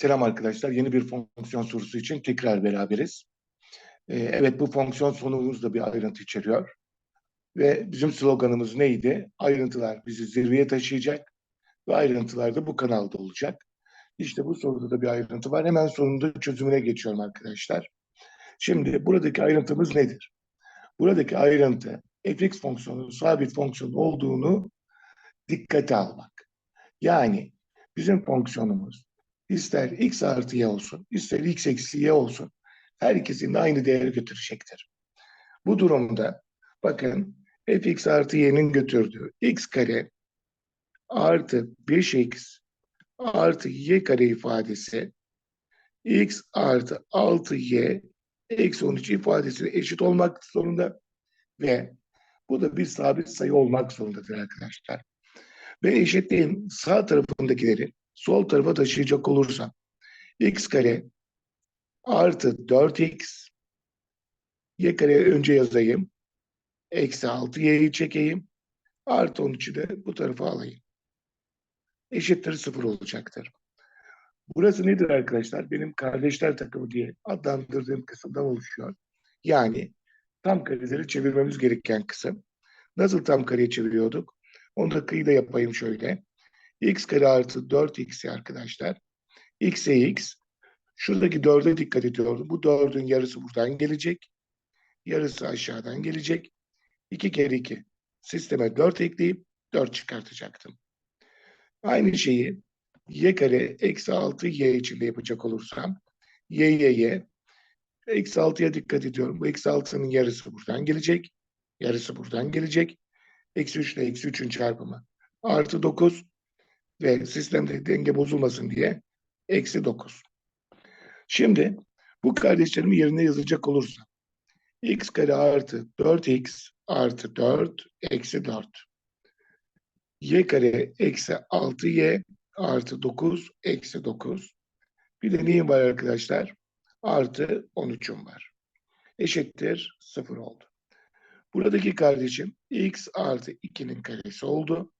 Selam arkadaşlar. Yeni bir fonksiyon sorusu için tekrar beraberiz. Ee, evet bu fonksiyon sorumuz da bir ayrıntı içeriyor. Ve bizim sloganımız neydi? Ayrıntılar bizi zirveye taşıyacak ve ayrıntılar da bu kanalda olacak. İşte bu soruda da bir ayrıntı var. Hemen sorunun çözümüne geçiyorum arkadaşlar. Şimdi buradaki ayrıntımız nedir? Buradaki ayrıntı fx fonksiyonunun sabit fonksiyon olduğunu dikkate almak. Yani bizim fonksiyonumuz ister x artı y olsun, ister x eksi y olsun. Her ikisinin aynı değeri götürecektir. Bu durumda bakın fx artı y'nin götürdüğü x kare artı 5x artı y kare ifadesi x artı 6y eksi 13 ifadesine eşit olmak zorunda ve bu da bir sabit sayı olmak zorundadır arkadaşlar. Ve eşitliğin sağ tarafındakileri sol tarafa taşıyacak olursam x kare artı 4x y kare önce yazayım. Eksi 6y'yi çekeyim. Artı 13'ü de bu tarafa alayım. Eşittir 0 olacaktır. Burası nedir arkadaşlar? Benim kardeşler takımı diye adlandırdığım kısımdan oluşuyor. Yani tam kareleri çevirmemiz gereken kısım. Nasıl tam kareye çeviriyorduk? Onu da kıyıda yapayım şöyle x kare artı 4x arkadaşlar. x'e x. Şuradaki 4'e dikkat ediyorum. Bu 4'ün yarısı buradan gelecek. Yarısı aşağıdan gelecek. 2 kere 2. Sisteme 4 ekleyip 4 çıkartacaktım. Aynı şeyi y kare eksi 6 y içinde yapacak olursam y y y eksi 6'ya dikkat ediyorum. Bu eksi 6'nın yarısı buradan gelecek. Yarısı buradan gelecek. Eksi 3 ile eksi 3'ün çarpımı. Artı 9 ve sistemde denge bozulmasın diye eksi 9. Şimdi bu kardeşlerimi yerine yazacak olursam x kare artı 4x artı 4 eksi 4 y kare eksi 6y artı 9 eksi 9 bir de neyim var arkadaşlar? Artı 13'üm var. Eşittir 0 oldu. Buradaki kardeşim x artı 2'nin karesi oldu.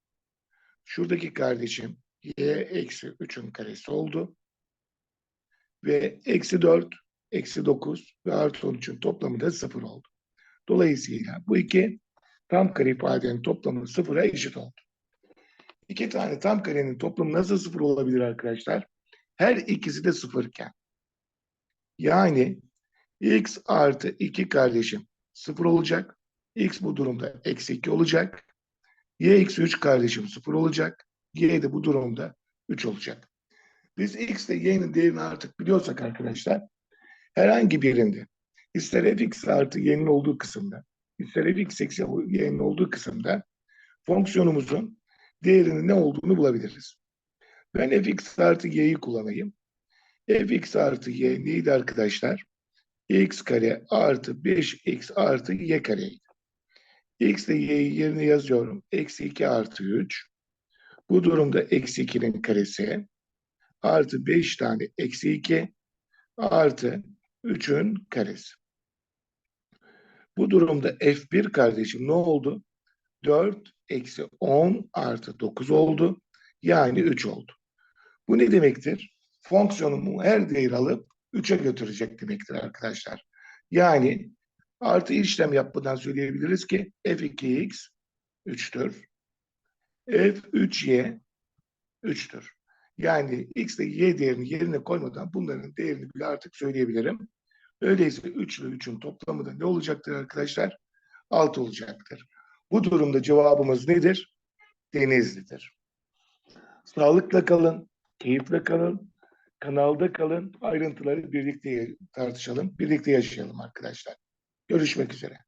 Şuradaki kardeşim y eksi 3'ün karesi oldu. Ve eksi 4, eksi 9 ve artı 13'ün toplamı da 0 oldu. Dolayısıyla bu iki tam kare ifadenin toplamı sıfıra eşit oldu. İki tane tam karenin toplamı nasıl sıfır olabilir arkadaşlar? Her ikisi de sıfırken. Yani x artı 2 kardeşim sıfır olacak. x bu durumda eksi 2 olacak y eksi 3 kardeşim 0 olacak. y de bu durumda 3 olacak. Biz x ile y'nin değerini artık biliyorsak arkadaşlar herhangi birinde ister fx artı y'nin olduğu kısımda ister fx eksi y'nin olduğu kısımda fonksiyonumuzun değerinin ne olduğunu bulabiliriz. Ben fx artı y'yi kullanayım. fx artı y neydi arkadaşlar? x kare artı 5x artı y kareydi. X ile Y'yi yerine yazıyorum. Eksi 2 artı 3. Bu durumda eksi 2'nin karesi artı 5 tane eksi 2 artı 3'ün karesi. Bu durumda F1 kardeşim ne oldu? 4 eksi 10 artı 9 oldu. Yani 3 oldu. Bu ne demektir? Fonksiyonumu her değer alıp 3'e götürecek demektir arkadaşlar. Yani Artı işlem yapmadan söyleyebiliriz ki f2x 3'tür. f3y 3'tür. Yani x ile y değerini yerine koymadan bunların değerini bile artık söyleyebilirim. Öyleyse 3 ile 3'ün toplamı da ne olacaktır arkadaşlar? 6 olacaktır. Bu durumda cevabımız nedir? Denizlidir. Sağlıkla kalın, keyifle kalın, kanalda kalın, ayrıntıları birlikte tartışalım, birlikte yaşayalım arkadaşlar. Görüşmek üzere.